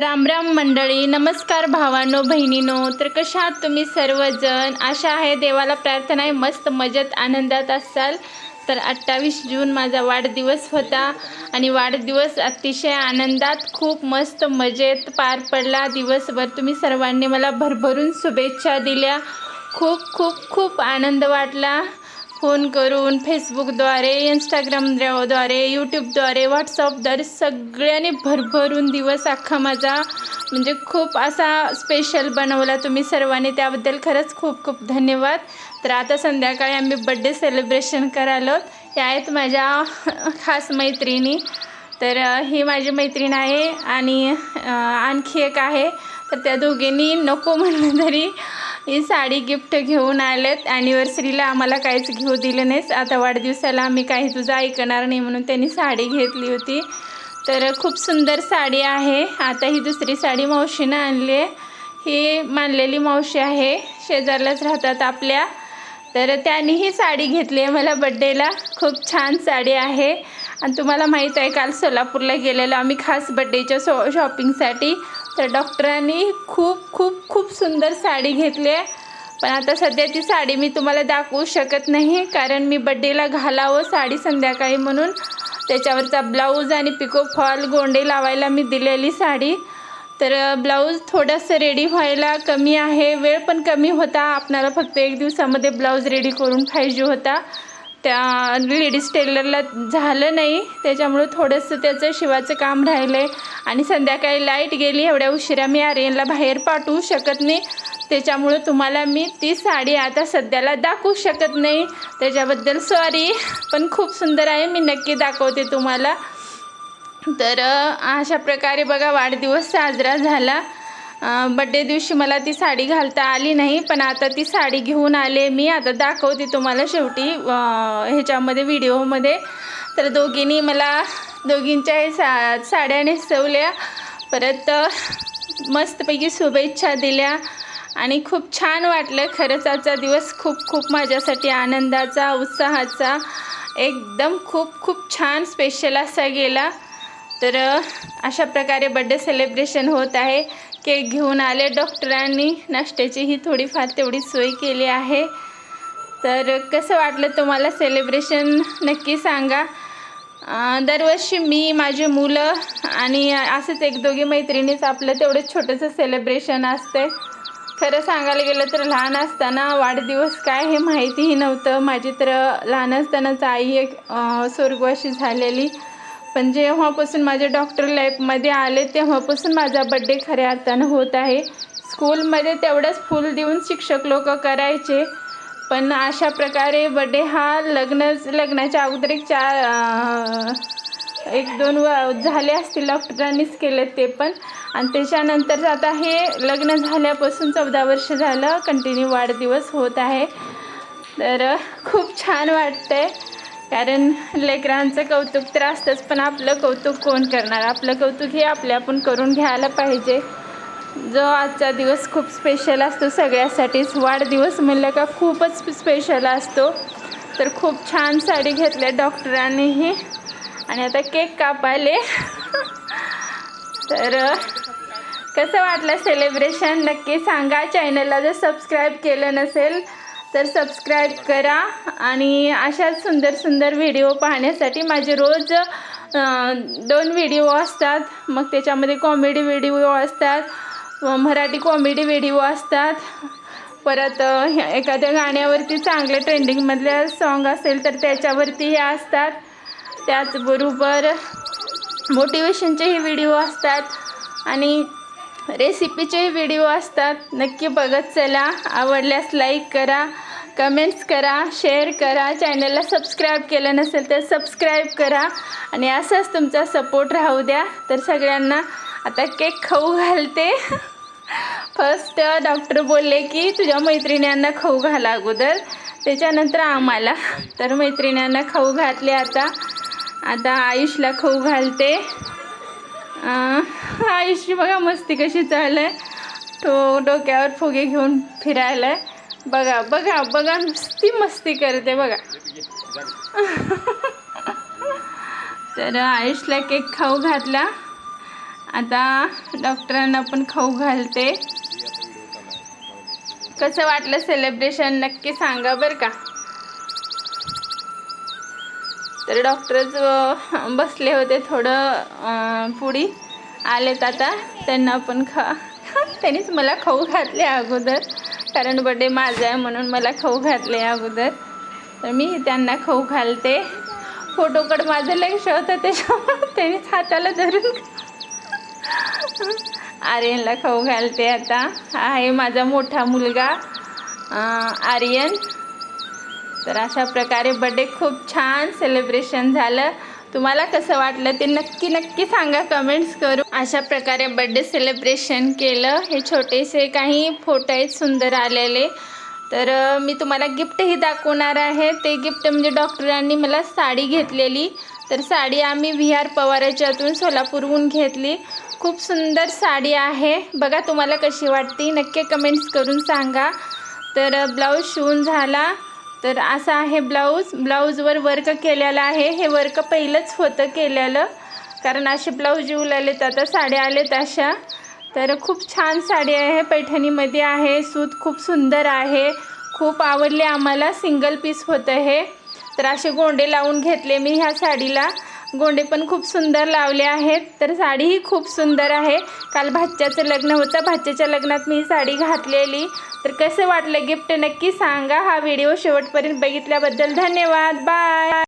राम राम मंडळी नमस्कार भावांनो बहिणीनो. तर कशा आहात तुम्ही सर्वजण? आशा आहे देवाला प्रार्थना आहे मस्त मजेत आनंदात असाल. तर अठ्ठावीस जून माझा वाढदिवस होता आणि वाढदिवस अतिशय आनंदात खूप मस्त मजेत पार पडला. दिवसभर तुम्ही सर्वांनी मला भरभरून शुभेच्छा दिल्या. खूप खूप खूप आनंद वाटला. फोन करून फेसबुकद्वारे इंस्टाग्रामद्वारे यूट्यूबद्वारे व्हॉट्सअपद्वारे सगळ्यांनी भरभरून दिवस अख्खा माझा म्हणजे खूप असा स्पेशल बनवला तुम्ही सर्वांनी. त्याबद्दल खरंच खूप खूप धन्यवाद. तर आता संध्याकाळी आम्ही बड्डे सेलिब्रेशन करायलो. या आहेत माझ्या खास मैत्रिणी. तर ही माझी मैत्रीण आहे आणि आणखी एक आहे. तर त्या दोघींनी नको म्हणलं तरी ही साडी गिफ्ट घेऊन आलेत. ॲनिव्हर्सरीला आम्हाला काहीच घेऊ दिलं नाहीच आता वाढदिवसाला आम्ही काही तुझं ऐकणार नाही म्हणून त्यांनी साडी घेतली होती. तर खूप सुंदर साडी आहे. आता ही दुसरी साडी मावशीनं आणली आहे. ही मानलेली मावशी आहे. शेजारलाच राहतात आपल्या. तर त्यांनी ही साडी घेतली आहे मला बड्डेला खूप छान साडी आहे. आणि तुम्हाला माहीत आहे काल सोलापूरला गेलेलो आम्ही खास बड्डेच्या शॉ शॉपिंगसाठी तर डॉक्टरांनी खूप खूप खूप सुंदर साडी घेतली आहे. पण आता सध्या ती साडी मी तुम्हाला दाखवू शकत नाही कारण मी बड्डेला घालावं साडी संध्याकाळी म्हणून. त्याच्यावरचा ब्लाऊज आणि पिको फॉल गोंडे लावायला मी दिलेली साडी. तर ब्लाऊज थोडंसं रेडी व्हायला कमी आहे. वेळ पण कमी होता. आपणाला फक्त एक दिवसामध्ये ब्लाऊज रेडी करून पाहिजे होता. त्या लेडीज टेलरला झालं नाही त्याच्यामुळं थोडंसं त्याचं शिवाचं काम राहिलं आहे आणि संध्याकाळी लाइट गेली एवढ्या उशिरा मी आर्यनला बाहेर पाठवू शकत नाही. त्याच्यामुळं तुम्हाला मी ती साडी आता सध्याला दाखवू शकत नाही. त्याच्याबद्दल सॉरी पण खूप सुंदर आहे मी नक्की दाखवते तुम्हाला. तर अशा प्रकारे बघा वाढदिवस साजरा झाला. बड्डे दिवशी मला ती साडी घालता आली नाही पण आता ती साडी घेऊन आले. मी आता दाखवते तुम्हाला शेवटी ह्याच्यामध्ये व्हिडिओमध्ये. तर दोघींनी मला दोघींच्या सा साड्या नेसवल्या. परत मस्तपैकी शुभेच्छा दिल्या. आणि खूप छान वाटलं. खरंच आजचा दिवस खूप खूप माझ्यासाठी आनंदाचा उत्साहाचा. एकदम खूप खूप छान स्पेशल असा गेला. तर अशा प्रकारे बड्डे सेलिब्रेशन होत आहे. केक घेऊन आले डॉक्टरांनी. नाश्त्याचीही थोडीफार तेवढी सोय केली आहे. तर कसं वाटलं तुम्हाला सेलिब्रेशन नक्की सांगा. दरवर्षी मी माझी मुलं आणि असंच एक दोघी मैत्रिणीच आपलं तेवढंच छोटंसं सेलिब्रेशन असते खरं सांगायला गेलं तर लहान असताना वाढदिवस काय हे माहितीही नव्हतं. माझी तर लहान असतानाच आई एक स्वर्गवाशी झालेली. पण जेव्हापासून माझे डॉक्टर लाईफमध्ये आले तेव्हापासून माझा बड्डे खऱ्या अर्थानं होत आहे. स्कूलमध्ये तेवढंच फुल देऊन शिक्षक लोक करायचे. पण अशा प्रकारे बड्डे हा लग्न लग्नाच्या अगोदर एक चार एक दोन व झाले असतील डॉक्टरांनीच केले ते पण. आणि त्याच्यानंतर आता हे लग्न झाल्यापासून चौदा वर्ष झालं कंटिन्यू वाढदिवस होत आहे. तर खूप छान वाटतं आहे कारण लेकरांचं कौतुक तर असतंच पण आपलं कौतुक कोण करणार? आपलं कौतुक हे आपल्या आपण करून घ्यायला पाहिजे. जो आजचा दिवस खूप स्पेशल असतो सगळ्यासाठीच. वाढदिवस म्हणलं का खूपच स्पेशल असतो. तर खूप छान साडी घेतल्या डॉक्टरांनीही आणि आता केक कापायले. तर कसं वाटलं सेलिब्रेशन नक्की सांगा. चॅनलला जर सबस्क्राईब केलं नसेल तर सबस्क्राईब करा आणि अशाच सुंदर सुंदर व्हिडिओ पाहण्यासाठी माझे रोज दोन व्हिडिओ असतात. मग त्याच्यामध्ये कॉमेडी व्हिडिओ असतात मराठी कॉमेडी व्हिडिओ असतात. परत एखाद्या गाण्यावरती चांगल्या ट्रेंडिंगमधल्या सॉन्ग असेल तर त्याच्यावरती हे असतात. त्याचबरोबर मोटिवेशनचेही व्हिडिओ असतात आणि रेसिपीचेही व्हिडिओ असतात. नक्की बघत चला. आवडल्यास लाईक करा. कमेंट्स करा शेअर करा चॅनलला सबस्क्राईब केलं नसेल तर सबस्क्राईब करा. आणि असंच तुमचा सपोर्ट राहू द्या. तर सगळ्यांना आता केक खाऊ घालते. फर्स्ट डॉक्टर बोलले की तुझ्या मैत्रिणींना खाऊ घाला अगोदर. त्याच्यानंतर आम्हाला. तर मैत्रिणींना खाऊ घातले आता. आता आयुषला खाऊ घालते. आयुषी बघा मस्ती कशी चाललं आहे तो डोक्यावर फुगे घेऊन फिरायला आहे. बघा बघा बघा नुसती मस्ती करते बघा. तर आयुषला केक खाऊ घातला. आता डॉक्टरांना पण खाऊ घालते. कसं वाटलं सेलिब्रेशन नक्की सांगा बरं का? तर डॉक्टरच बसले होते थोडं पुढी. आलेत आता. त्यांना पण खा. त्यांनीच मला खाऊ घातले अगोदर. कारण बड्डे माझा आहे म्हणून मला खाऊ घातले अगोदर. तर मी त्यांना खाऊ घालते. फोटोकडं माझं लक्ष होतं त्याच्यामुळे त्यांनीच हाताला धरून आर्यनला खाऊ घालते आता. हा आहे माझा मोठा मुलगा आर्यन. तर अशा प्रकारे बड्डे खूप छान सेलिब्रेशन झालं. तुम्हाला कसं वाटलं ते नक्की नक्की सांगा. कमेंट्स करू. अशा प्रकारे बड्डे सेलिब्रेशन केलं. हे छोटेसे काही फोटो आहेत सुंदर आलेले. तर मी तुम्हाला गिफ्टही दाखवणार आहे. ते गिफ्ट म्हणजे डॉक्टरांनी मला साडी घेतलेली. तर साडी आम्ही व्ही आर पवाराच्यातून सोलापूरहून घेतली. खूप सुंदर साडी आहे. बघा तुम्हाला कशी वाटते. नक्की कमेंट्स करून सांगा. तर ब्लाऊज शिवून झाला. तर असा आहे ब्लाऊज. ब्लाऊजवर वर्क केलेलं आहे. हे वर्क पहिलंच होतं केलेलं. कारण असे ब्लाऊज शिवलेले आता साड्या आलेत अशा. तर खूप छान साडी आहे. पैठणीमध्ये आहे. सूत खूप सुंदर आहे. खूप आवडले आम्हाला. सिंगल पीस होतं हे. तर असे गोंडे लावून घेतले मी ह्या साडीला. गोंडे पण खूप सुंदर लावले आहेत. तर साडीही खूप सुंदर आहे. काल भाच्याचं लग्न होतं. भाच्याच्या लग्नात मी ही साडी घातलेली. तर कसं वाटलं गिफ्ट नक्की सांगा. हा व्हिडिओ शेवटपर्यंत बघितल्याबद्दल धन्यवाद. बाय.